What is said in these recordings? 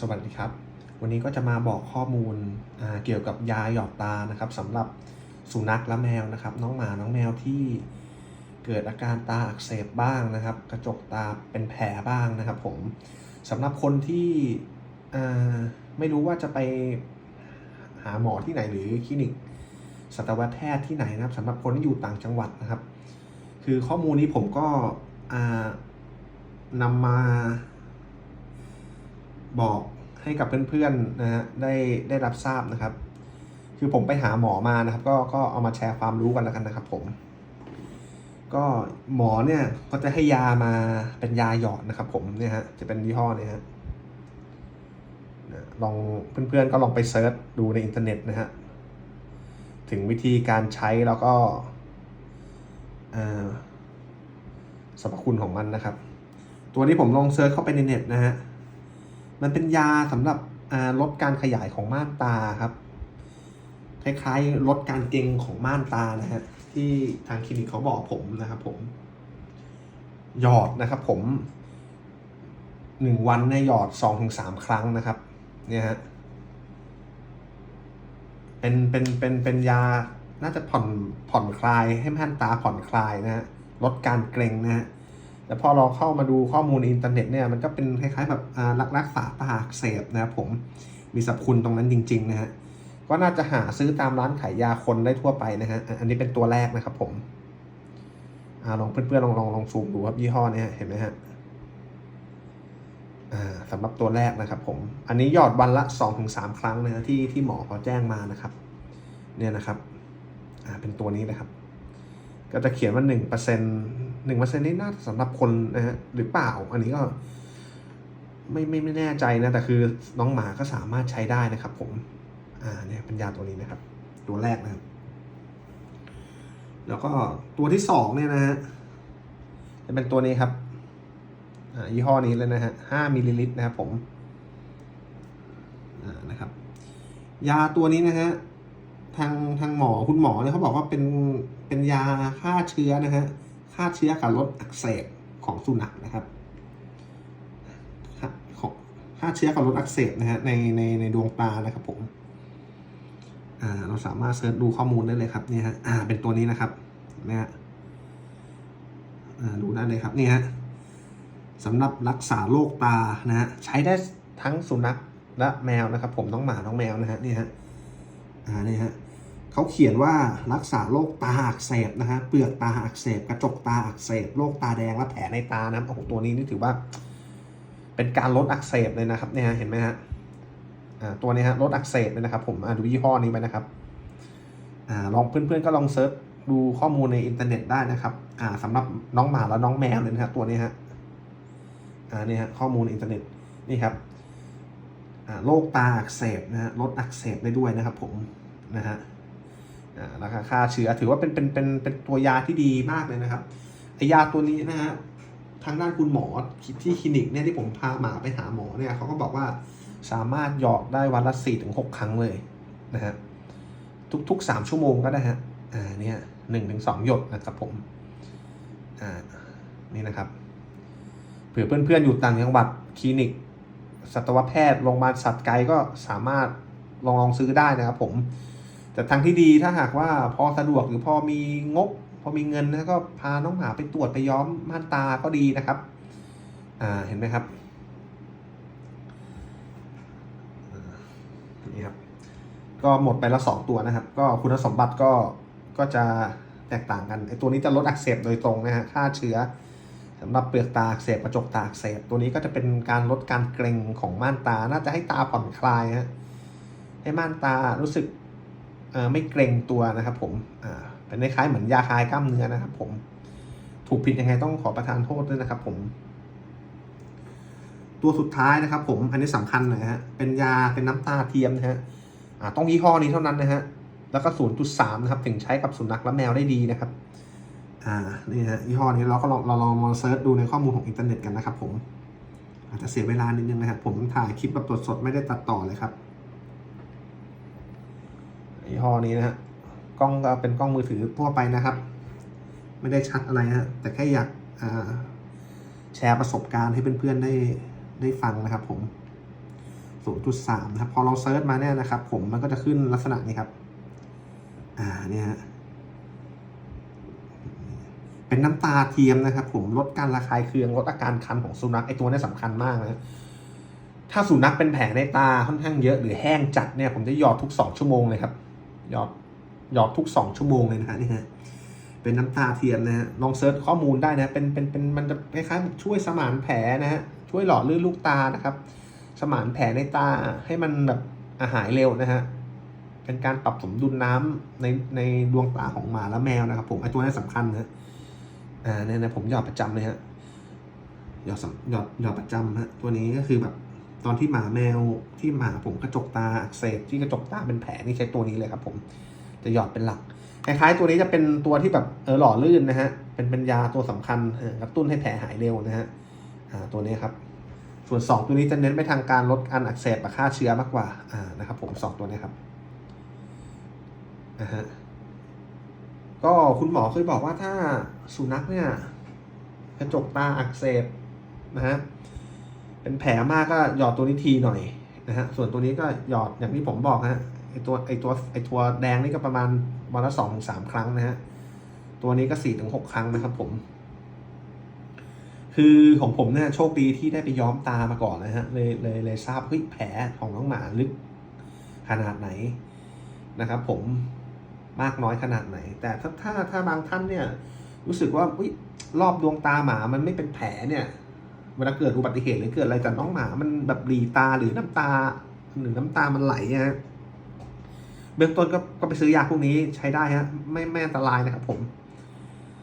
สวัสดีครับ วันนี้ก็จะมาบอกข้อมูลเกี่ยวกับยาหยอดตานะครับสำหรับสุนัขและแมวนะครับ น้องหมาน้องแมวที่เกิดอาการตาอักเสบบ้างนะครับ กระจกตาเป็นแผลบ้างนะครับ ผมสำหรับคนที่ไม่รู้ว่าจะไปหาหมอที่ไหนหรือคลินิกสัตวแพทย์ที่ไหนนะครับสำหรับคนที่อยู่ต่างจังหวัดนะครับ คือข้อมูลนี้ผมก็นำมา บอกให้กับเพื่อนๆนะฮะได้ได้รับทราบนะครับ คือผมไปหาหมอมานะครับ ก็ก็เอามาแชร์ความรู้กันแล้วกันนะครับผม ก็หมอเนี่ยก็จะให้ยามาเป็นยาหยอดนะครับ ผมเนี่ยฮะจะเป็นยี่ห้อเนี่ยฮะลองเพื่อนๆก็ลองไปเซิร์ชดูในอินเทอร์เน็ตนะฮะถึงวิธีการใช้แล้วก็สรรพคุณของมันนะครับ ตัวนี้ผมลองเซิร์ชเข้าไปในเน็ตนะฮะ มันเป็นยาสำหรับลดการขยายของม่านตาครับ คล้ายๆลดการเกร็งของม่านตานะฮะที่ทางคลินิกเขาบอกผมนะครับ ผม หยอดนะครับ ผมหนึ่งวันเนี่ยหยอดสองถึงสามครั้งนะครับ เนี่ยฮะเป็นเป็นเป็นเป็นยาน่าจะผ่อนผ่อนคลายให้ม่านตาผ่อนคลายนะฮะลดการเกร็งนะฮะ แต่พอเราเข้ามาดูข้อมูลในอินเทอร์เน็ตเนี่ยมันก็เป็นคล้ายๆแบบรักษาตากเสบนะครับผมมีสรรพคุณตรงนั้นจริงๆนะฮะก็น่าจะหาซื้อตามร้านขายยาคนได้ทั่วไปนะฮะอันนี้เป็นตัวแรกนะครับผมอลองเพื่อนๆลองลองลองซูมดูครับยี่ห้อนี้เห็นไหมฮะสำหรับตัวแรกนะครับผม อันนี้หยอดวันละ 2-3 ครั้งนะฮะที่ที่หมอเขาแจ้งมานะครับ เนี่ยนะครับ เป็นตัวนี้นะครับ ก็จะเขียนว่าหนึ่งเปอร์เซ็น หนึ่งเปอร์เซ็นต์นี่น่าสำหรับคนนะฮะหรือเปล่า อันนี้ก็ไม่ไม่ไม่แน่ใจนะ แต่คือน้องหมาก็สามารถใช้ได้นะครับ ผม อ่าเนี่ยเป็นยาตัวนี้นะครับ ตัวแรกนะครับ แล้วก็ตัวที่สองเนี่ยนะฮะจะเป็นตัวนี้ครับ อ่ายี่ห้อนี้เลยนะฮะห้ามิลลิลิตรนะครับ ผมอ่านะครับ ยาตัวนี้นะฮะทางทางหมอคุณหมอเนี่ยเขาบอกว่าเป็นเป็นยาฆ่าเชื้อนะฮะ ฆ่าเชื้อกับลดอักเสบของสุนัขนะครับฆ่าของฆ่าเชื้อกับลดอักเสบนะฮะในในในดวงตานะครับผมอ่าเราสามารถเสิร์ชดูข้อมูลได้เลยครับเนี่ยฮะอ่าเป็นตัวนี้นะครับนะฮะอ่าดูได้เลยครับนี่ฮะสำหรับรักษาโรคตานะฮะใช้ได้ทั้งสุนัขและแมวนะครับ ผมน้องหมาน้องแมวนะฮะนี่ฮะอ่านี่ฮะ เขาเขียนว่ารักษาโรคตาอักเสบนะฮะเปลือกตาอักเสบ กระจกตาอักเสบโรคตาแดงและแผลในตานะครับโอ้โหตัวนี้นี่ถือว่า เป็นการลดอักเสบเลยนะครับเนี่ยเห็นไหมฮะตัวนี้ฮะลดอักเสบเลยนะครับ ผมดูยี่ห้อนี้ไปนะครับอลองเพื่อนๆก็ลองเซิร์ชดูข้อมูลในอินเทอร์เน็ตได้นะครับอ่าสำหรับน้องหมาและน้องแมวเลยนะครับตัวนี้ฮะอ่านี่ฮะข้อมูลอินเทอร์เน็ตนี่ครับอ่าโรคตาอักเสบนะฮะลดอักเสบได้ด้วยนะครับ ผมนะฮะ ราคาค่าเชื้อถือว่าเป็นเป็นเป็นเป็นตัวยาที่ดีมากเลยนะครับไอยาตัวนี้นะฮะทางด้านคุณหมอที่คลินิกเนี่ยที่ผมพาหมาไปหาหมอเนี่ยเขาก็บอกว่าสามารถหยอดได้วันละสี่ถึงหกครั้งเลยนะฮะทุกทุกสามชั่วโมงก็ได้ฮะอ่าเนี่ยหนึ่งถึงสองหยดนะครับผมอ่านี่นะครับเผื่อเพื่อนๆอยู่ต่างจังหวัดคลินิกสัตวแพทย์โรงพยาบาลสัตว์ไกลก็สามารถลองลองซื้อได้นะครับผม แต่ทางที่ดีถ้าหากว่าพอสะดวกหรือพอมีงบ พอมีเงินนะก็พาน้องหมาไปตรวจไปย้อมม่านตาก็ดีนะครับ อ่าเห็นไหมครับนี่ครับ ก็หมดไปละสองตัวนะครับ ก็คุณสมบัติก็ก็จะแตกต่างกันไอตัวนี้จะลดอักเสบโดยตรงนะฮะฆ่าเชื้อสำหรับเปลือกตาอักเสบกระจกตาอักเสบตัวนี้ก็จะเป็นการลดการเกร็งของม่านตา น่าจะให้ตาผ่อนคลายฮะให้ม่านตารู้สึก ไม่เกรงตัวนะครับผมเป็นคล้ายๆเหมือนยาคลายกล้ามเนื้อนะครับ ผมถูกผิดยังไงต้องขอประทานโทษด้วยนะครับ ผม ตัวสุดท้ายนะครับ ผมอันนี้สำคัญหน่อยฮะเป็นยาเป็นน้ำตาเทียมนะฮะต้องยี่ห้อนี้เท่านั้นนะฮะแล้วก็ 0.3 นะครับ ถึงใช้กับสุนัขและแมวได้ดีนะครับ อ่า นี่ฮะยี่ห้อนี้เราก็ลองเราลองมาเซิร์ชดูในข้อมูลของอินเทอร์เน็ตกันนะครับผม อาจจะเสียเวลานิดนึงนะครับ ผมถ่ายคลิปแบบสดๆไม่ได้ตัดต่อเลยครับ ยี่ห้อนี้นะฮะกล้องก็เป็นกล้องมือถือทั่วไปนะครับ ไม่ได้ชัดอะไรฮะแต่แค่อยากแชร์ประสบการณ์ให้เพื่อนๆได้ได้ฟังนะครับ ผม 0.3 นะครับ พอเราเซิร์ชมาเนี่ยนะครับ ผมมันก็จะขึ้นลักษณะนี้ครับ อ่าเนี่ยฮะเป็นน้ำตาเทียมนะครับ ผมลดการระคายเคืองลดอาการคันของสุนัขไอตัวนี้สำคัญมากนะถ้าสุนัขเป็นแผลในตาค่อนข้างเยอะหรือแห้งจัดเนี่ยผมจะหยอดทุกสองชั่วโมงเลยครับ หยอดหยอดทุกสองชั่วโมงเลยนะฮะนี่ฮะเป็นน้ำตาเทียมนะฮะลองเซิร์ชข้อมูลได้นะเป็นเป็นเป็นมันจะคล้ายๆช่วยสมานแผลนะฮะช่วยหล่อลื่นลูกตานะครับ สมานแผลในตาให้มันแบบอาหายเร็วนะฮะเป็นการปรับสมดุลน้ำในในดวงตาของหมาและแมวนะครับ ผมไอตัวนี้สำคัญนะฮะอ่าเนี่ยนะผมหยอดประจำเลยฮะหยอดหยอดหยอดประจำฮะตัวนี้ก็คือแบบ ตอนที่หมาแมวที่หมาผมกระจกตาอักเสบที่กระจกตาเป็นแผลนี่ใช้ตัวนี้เลยครับผมจะหยอดเป็นหลักคล้ายๆตัวนี้จะเป็นตัวที่แบบเออหล่อลื่นนะฮะเป็นเป็นยาตัวสำคัญกระตุ้นให้แผลหายเร็วนะฮะอ่าตัวนี้ครับ ส่วนสองตัวนี้จะเน้นไปทางการลดการอักเสบและฆ่าเชื้อมากกว่าอ่านะครับ ผมสองตัวนี้ครับนะฮะก็คุณหมอเคยบอกว่าถ้าสุนัขเนี่ยกระจกตาอักเสบนะฮะ เป็นแผลมากก็หยอดตัวนี้ทีหน่อยนะฮะส่วนตัวนี้ก็หยอดอย่างที่ผมบอกฮะไอตัวไอตัวไอตัวแดงนี่ก็ประมาณวันละสองถึงสามครั้งนะฮะตัวนี้ก็สี่ถึงหกครั้งนะครับผม คือของผมเนี่ยโชคดีที่ได้ไปย้อมตามาก่อนนะฮะเลยเลยเลยทราบเฮ้ยแผลของน้องหมาลึกขนาดไหนนะครับผมมากน้อยขนาดไหน แต่ถ้าถ้าถ้าบางท่านเนี่ยรู้สึกว่าอุ๊ยรอบดวงตาหมามันไม่เป็นแผลเนี่ย เวลาเกิดอุบัติเหตุหรือเกิดอะไรกับน้องหมามันแบบหลีตาหรือน้ำตาหรือน้ำตามันไหลฮะเบื้องต้นก็ก็ไปซื้อยาพวกนี้ใช้ได้ฮะไม่ไม่อันตรายนะครับผม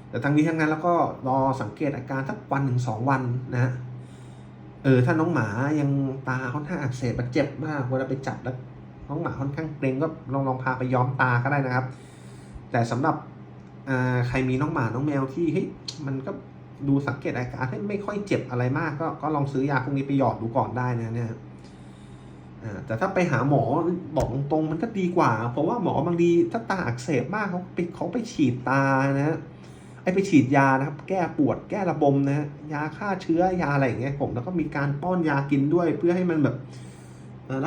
แต่ทั้งนี้ทั้งนั้นแล้วก็รอสังเกตอาการสักวันถึงสองวันนะฮะเออถ้าน้องหมายังตาค่อนข้างอักเสบมันเจ็บมากเวลาไปจับแล้วน้องหมาค่อนข้างเกรงก็ลองลองพาไปย้อมตาก็ได้นะครับ แต่สำหรับใครมีน้องหมาน้องแมวที่เฮ้ยมันก็ ดูสังเกตอาการให้ไม่ค่อยเจ็บอะไรมาก ก็ก็ลองซื้อยาพวกนี้ไปหยอดดูก่อนได้นะเนี่ยแต่ถ้าไปหาหมอบอกตรงๆมันก็ดีกว่า เพราะว่าหมอบางทีถ้าตาอักเสบมากเขาไปเขาไปฉีดตานะฮะไอไปฉีดยานะครับ แก้ปวดแก้ระบมนะฮะยาฆ่าเชื้อยาอะไรอย่างเงี้ยผมแล้วก็มีการป้อนยากินด้วย เพื่อให้มันแบบ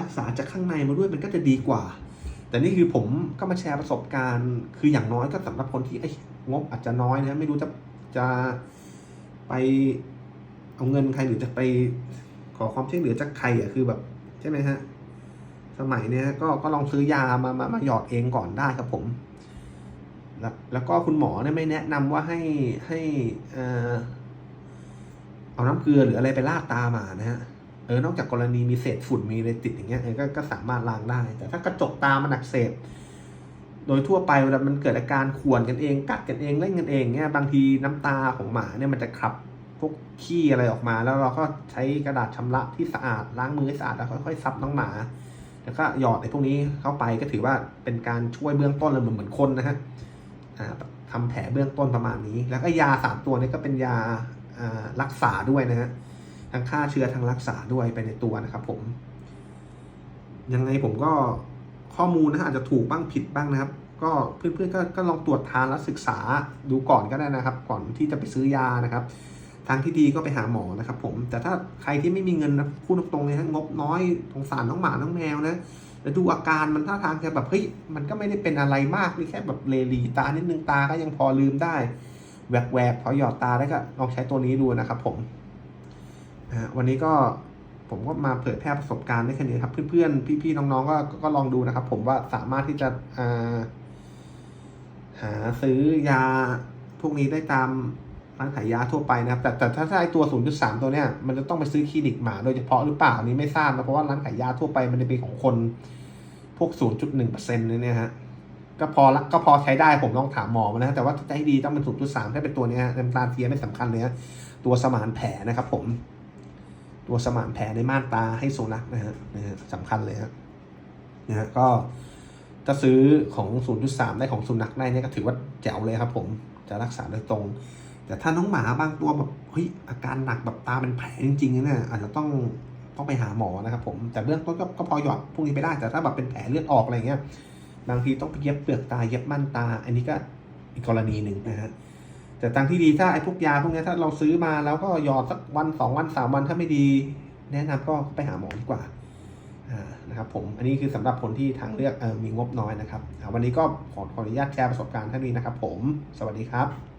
รักษาจากข้างในมาด้วยมันก็จะดีกว่า แต่นี่คือผมก็มาแชร์ประสบการณ์ คืออย่างน้อยก็สำหรับคนที่ไอ้งบอาจจะน้อยนะไม่รู้จะจะ ไปเอาเงินใครหรือจะไปขอความช่วยเหลือจากใครอะคือแบบ ใช่ไหมฮะ สมัยเนี้ยก็ก็ลองซื้อยามามามาหยอดเองก่อนได้ครับผม แล้วแล้วก็คุณหมอเนี่ยไม่แนะนำว่าให้ให้เอ่อเอาน้ำเกลือหรืออะไรไปลาดตาหมานะฮะเออนอกจากกรณีมีเศษฝุ่นมีอะไรติดอย่างเงี้ยเออก็ก็สามารถล้างได้ แต่ถ้ากระจกตามันอักเสบ โดยทั่วไปเวลามันเกิดอาการข่วนกันเองกัดกันเองเล่นกันเองเนี่ยบางทีน้ำตาของหมาเนี่ยมันจะขับพวกขี้อะไรออกมา แล้วเราก็ใช้กระดาษชำระที่สะอาดล้างมือให้สะอาดแล้วค่อยๆซับน้องหมา แล้วก็หยอดไอ้พวกนี้เข้าไปก็ถือว่าเป็นการช่วยเบื้องต้นเลยเหมือนเหมือนคนนะฮะทำแผลเบื้องต้นประมาณนี้ แล้วก็ยาสามตัวนี้ก็เป็นยารักษาด้วยนะฮะทั้งฆ่าเชื้อทั้งรักษาด้วยไปในตัวนะครับผมยังไงผมก็ ข้อมูลนะฮะอาจจะถูกบ้างผิดบ้างนะครับ ก็เพื่อนๆก็ก็ลองตรวจทานแล้วศึกษาดูก่อนก็ได้นะครับ ก่อนที่จะไปซื้อยานะครับทางที่ดีก็ไปหาหมอนะครับ ผมแต่ถ้าใครที่ไม่มีเงินนะพูดตรงๆเลยฮะงบน้อยสงสารน้องหมาน้องแมวนะแล้วดูอาการมันท่าทางจะแบบเฮ้ยมันก็ไม่ได้เป็นอะไรมากนี่แค่แบบเลหลีตานิดนึงตาก็ยังพอลืมได้แหวกๆพอหยอดตาได้ก็ลองใช้ตัวนี้ดูนะครับ ผมวันนี้ก็ ผมก็มาเผยแพร่ประสบการณ์ได้แค่นี้ครับ เพื่อนๆ พี่ๆ น้องๆ ก็ก็ลองดูนะครับ ผมว่าสามารถที่จะาหาซื้อยาพวกนี้ได้ตามร้านขายยาทั่วไปนะครับ แต่แต่ถ้าใช้ตัว 0.3 ตัวเนี้ยมันจะต้องไปซื้อคลินิกหมาโดยเฉพาะหรือเปล่านี้ไม่ทราบนะเพราะว่าร้านขายยาทั่วไปมันจะเป็นของคนพวก 0.1%เนี่ยฮะก็พอละก็พอใช้ได้ผมลองถามหมอมานะแต่ว่าจะให้ดีต้องเป็น 0.3 ถ้าเป็นตัวเนี้ยฮะน้ำตาลเทียไม่สำคัญเลยฮะตัวสมานแผลนะครับผม ตัวสมานแผลในม่านตาให้สุนัขนะฮะนะฮะสำคัญเลยฮะนะฮะก็ถ้าซื้อของ 0.3 ได้ของสุนัขได้เนี่ยก็ถือว่าแจ๋วเลยครับ ผมจะรักษาโดยตรง แต่ถ้าน้องหมาบางตัวแบบเฮ้ยอาการหนักแบบตาเป็นแผลจริงๆเนี่ยอาจจะต้องต้องไปหาหมอนะครับผมแต่เบื้องต้นก็กพอหยอดพวกนี้ไปได้แต่ถ้าแบบเป็นแผลเลือดออกอะไรเงี้ยบางทีต้องไปเย็บเปลือกตาเย็บม่านตา อันนี้ก็อีกกรณีหนึ่งนะฮะ แต่ทางที่ดีถ้าไอ้พวกยาพวกนี้ถ้าเราซื้อมาแล้วก็หยอดสักวันสองวันสามวันถ้าไม่ดี แนะนำก็ไปหาหมอดีกว่านะครับผมอันนี้คือสำหรับคนที่ทางเลือกเออมีงบน้อยนะครับวันนี้ก็ขอขออนุญาตแชร์ประสบการณ์ท่านี้นะครับ ผม สวัสดีครับ